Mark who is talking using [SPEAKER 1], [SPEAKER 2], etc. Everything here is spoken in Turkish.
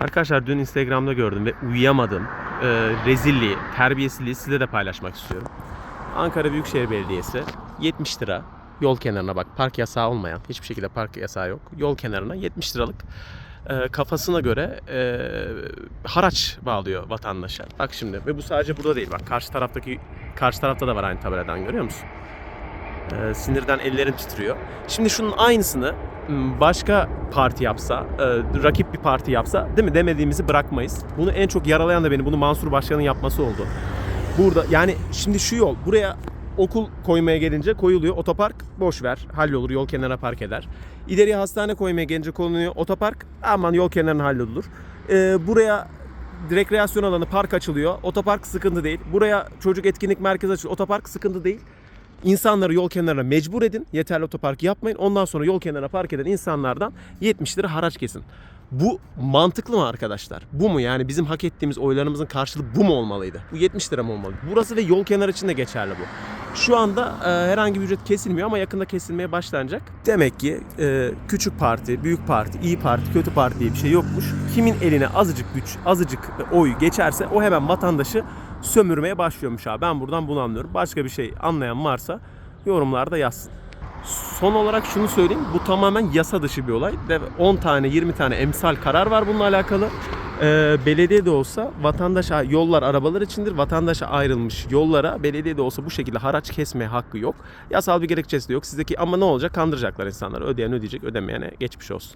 [SPEAKER 1] Arkadaşlar dün Instagram'da gördüm ve uyuyamadım. Ee, rezilliği, terbiyesizliği size de paylaşmak istiyorum. Ankara Büyükşehir Belediyesi 70 lira yol kenarına bak park yasağı olmayan hiçbir şekilde park yasağı yok. Yol kenarına 70 liralık e, kafasına göre e, haraç bağlıyor vatandaşa. Bak şimdi ve bu sadece burada değil bak karşı taraftaki karşı tarafta da var aynı tabeladan görüyor musun? E, sinirden ellerim titriyor. Şimdi şunun aynısını başka parti yapsa, e, rakip bir parti yapsa değil mi demediğimizi bırakmayız. Bunu en çok yaralayan da beni bunu Mansur Başkan'ın yapması oldu. Burada yani şimdi şu yol buraya okul koymaya gelince koyuluyor. Otopark boş ver. Hallolur. Yol kenarına park eder. İleriye hastane koymaya gelince konuluyor. Otopark aman yol kenarına hallolur. Ee, buraya rekreasyon alanı park açılıyor. Otopark sıkıntı değil. Buraya çocuk etkinlik merkezi açılıyor. Otopark sıkıntı değil. İnsanları yol kenarına mecbur edin. Yeterli otopark yapmayın. Ondan sonra yol kenarına park eden insanlardan 70 lira haraç kesin. Bu mantıklı mı arkadaşlar? Bu mu yani bizim hak ettiğimiz oylarımızın karşılığı bu mu olmalıydı? Bu 70 lira mı olmalı? Burası ve yol kenarı için de geçerli bu. Şu anda e, herhangi bir ücret kesilmiyor ama yakında kesilmeye başlanacak. Demek ki e, küçük parti, büyük parti, iyi parti, kötü parti diye bir şey yokmuş. Kimin eline azıcık güç, azıcık oy geçerse o hemen vatandaşı sömürmeye başlıyormuş abi. Ben buradan bunu anlıyorum. Başka bir şey anlayan varsa yorumlarda yazsın. Son olarak şunu söyleyeyim. Bu tamamen yasa dışı bir olay. Ve 10 tane 20 tane emsal karar var bununla alakalı. Ee, belediye de olsa vatandaşa yollar arabalar içindir. Vatandaşa ayrılmış yollara belediye de olsa bu şekilde haraç kesmeye hakkı yok. Yasal bir gerekçesi de yok. Sizdeki ama ne olacak? Kandıracaklar insanları. Ödeyen ödeyecek, ödemeyene geçmiş olsun.